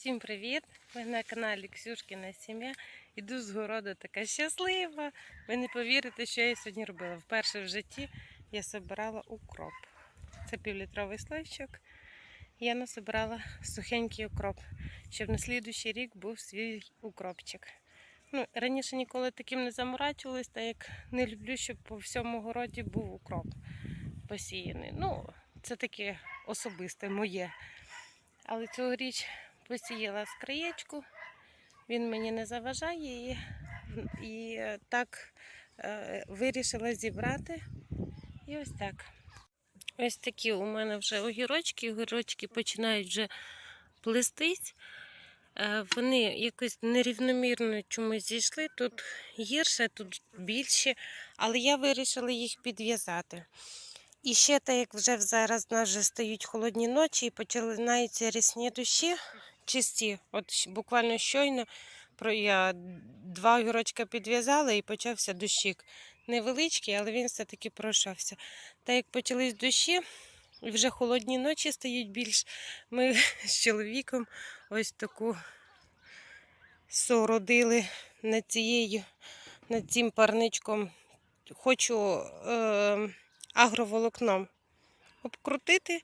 Всім привіт! Ви на каналі Ксюшкіна Сім'я. Іду з городу така щаслива. Ви не повірите, що я сьогодні робила. Вперше в житті я збирала укроп. Це півлітровий слойчик. Я насобирала сухенький укроп, щоб на слідуючий рік був свій укропчик. Ну, раніше ніколи таким не заморачувалась, так як не люблю, щоб по всьому городі був укроп посіяний. Ну, це таке особисте моє. Але цьогоріч посіяла з краєчку, він мені не заважає і, і так е, вирішила зібрати. І ось так. Ось такі у мене вже огірочки, огірочки починають вже плестись. Е, Вони якось нерівномірно чомусь зійшли. Тут гірше, тут більше, але я вирішила їх підв'язати. І ще так, як вже зараз в нас вже стають холодні ночі і починаються рясні дощі чисті. От буквально щойно я два огірочка підв'язала і почався дощик. Невеличкий, але він все-таки пройшовся. Та як почались дощі, вже холодні ночі стають більш. Ми з чоловіком ось таку сородили над цією, над цим парничком. Хочу е, агроволокном обкрутити,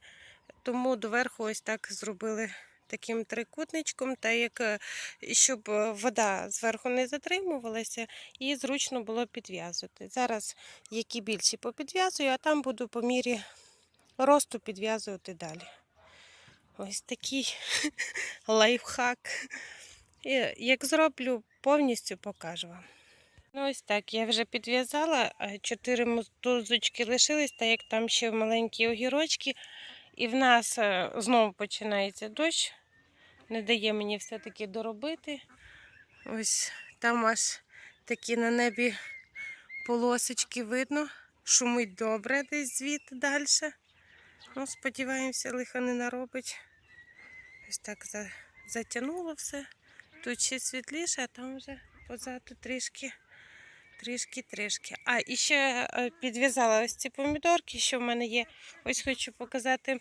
тому доверху ось так зробили таким трикутничком, та як е, щоб е, вода зверху не затримувалася і зручно було підв'язувати. Зараз які більші попідв'язую, а там буду по мірі росту підв'язувати далі. Ось такий лайфхак. Як зроблю, повністю покажу вам. Ну, ось так, я вже підв'язала, чотири мотузочки лишились, так як там ще маленькі огірочки. І в нас е, знову починається дощ. Не дає мені все-таки доробити. Ось там аж такі на небі полосочки видно. Шумить добре десь звідти далі. Ну, сподіваємося, лиха не наробить. Ось так за- затягнуло все. Тут ще світліше, а там вже позаду трішки. Трішки-трішки. А, і ще е, підв'язала ось ці помідорки, що в мене є. Ось хочу показати.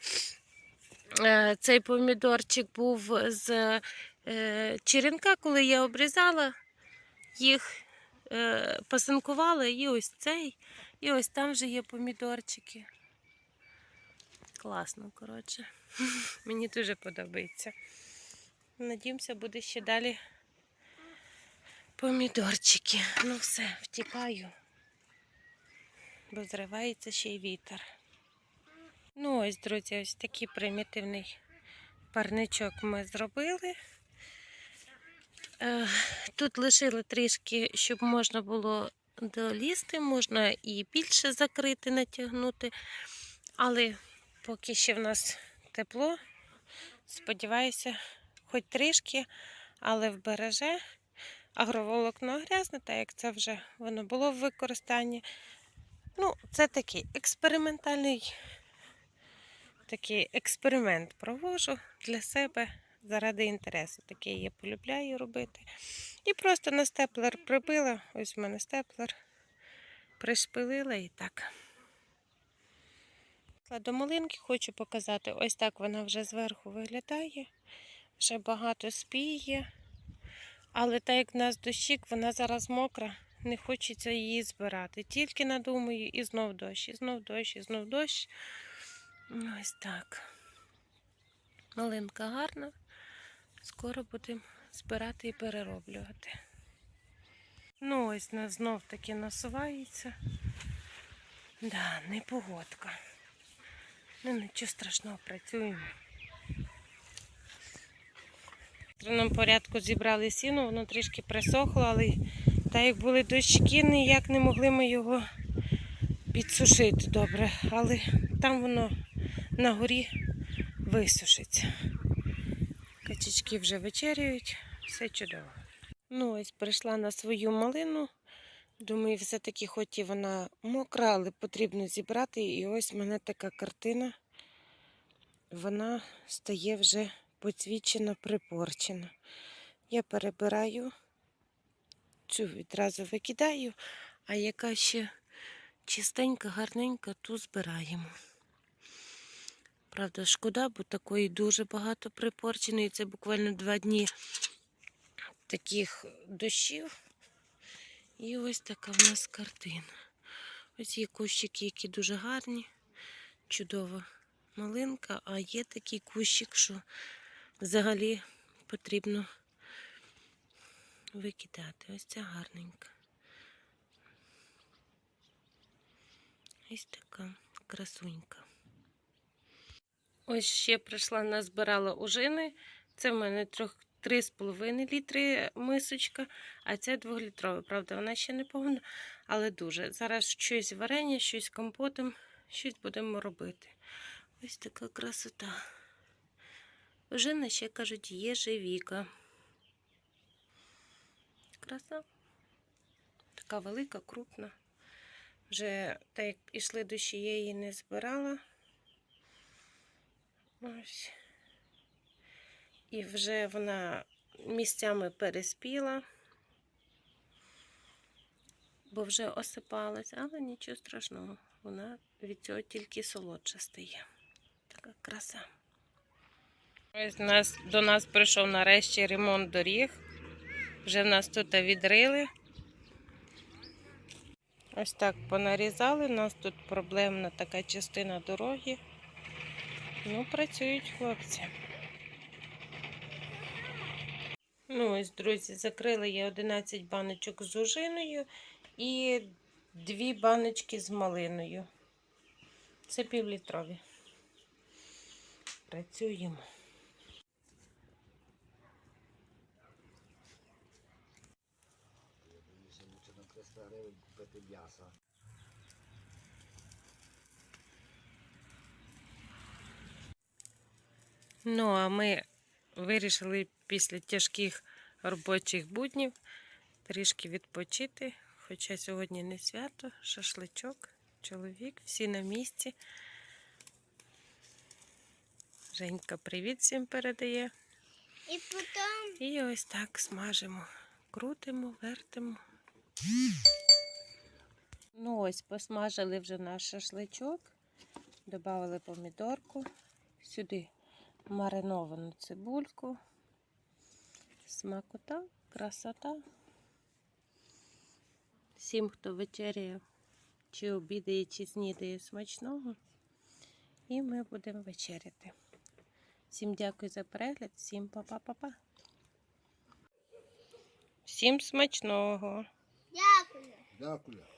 Е, Цей помідорчик був з е, черенка, коли я обрізала їх, пасинкувала, і ось цей, і ось там вже є помідорчики. Класно, коротше. Мені дуже подобається. Надіємося, буде ще далі помідорчики. Ну все, втікаю, бо зривається ще й вітер. Ну ось, друзі, ось такий примітивний парничок ми зробили. Е, Тут лишили трішки, щоб можна було долізти, можна і більше закрити, натягнути. Але поки ще в нас тепло, сподіваюся, хоч трішки, але вбереже. Агроволокно грязне, так як це вже воно було в використанні. Ну, це такий експериментальний такий експеримент провожу для себе заради інтересу. Такий я полюбляю робити. І просто на степлер прибила. Ось в мене степлер. Пришпилила і так. До малинки хочу показати. Ось так вона вже зверху виглядає. Вже багато спіє. Але так як в нас дощик, вона зараз мокра, не хочеться її збирати. Тільки надумаю, і знов дощ, і знов дощ, і знов дощ. Ось так. Малинка гарна. Скоро будемо збирати і перероблювати. Ну, ось нас знов таки насувається. Да, не погодка. Ну, нічого страшного, працюємо. В екстреному порядку зібрали сіно, воно трішки присохло, але так як були дощки, ніяк не могли ми його підсушити добре. Але там воно на горі висушиться. Качечки вже вечеряють, все чудово. Ну, ось прийшла на свою малину. Думаю, все-таки хоч і вона мокра, але потрібно зібрати. І ось в мене така картина. Вона стає вже поцвічена, припорчена. Я перебираю, цю відразу викидаю, а яка ще чистенька, гарненька, ту збираємо. Правда, шкода, бо такої дуже багато припорченої. Це буквально два дні таких дощів. І ось така в нас картина. Ось є кущики, які дуже гарні, чудова малинка, а є такий кущик, що взагалі потрібно викидати. Ось ця гарненька. Ось така красунька. Ось ще прийшла, назбирала ужини. Це в мене 3,5 літри мисочка, а це 2-літрова. Правда, вона ще не повна, але дуже. Зараз щось варення, щось компотом, щось будемо робити. Ось така красота. Ожина ще кажуть, є живіка. Краса. Така велика, крупна. Вже так як пішли дощі, я її не збирала. Ось. І вже вона місцями переспіла, бо вже осипалась, але нічого страшного, вона від цього тільки солодша стає. Така краса. Ось нас, до нас прийшов нарешті ремонт доріг. Вже в нас тут відрили. Ось так понарізали. У нас тут проблемна така частина дороги. Ну, працюють хлопці. Ну, ось, друзі, закрила я 11 баночок з ужиною і 2 баночки з малиною. Це півлітрові. Працюємо. Ще лучше на 300 гривень купити. Ну, а ми вирішили після тяжких робочих буднів трішки відпочити. Хоча сьогодні не свято, шашличок, чоловік, всі на місці. Женька привіт всім передає. І потім І ось так смажимо, крутимо, вертимо. Ну ось, посмажили вже наш шашличок, додали помідорку, сюди мариновану цибульку, смакота, красота. Всім, хто вечеряє, чи обідає, чи снідає смачного. І ми будемо вечеряти. Всім дякую за перегляд, всім па-па-па-па. Всім смачного! дякую. Дякую.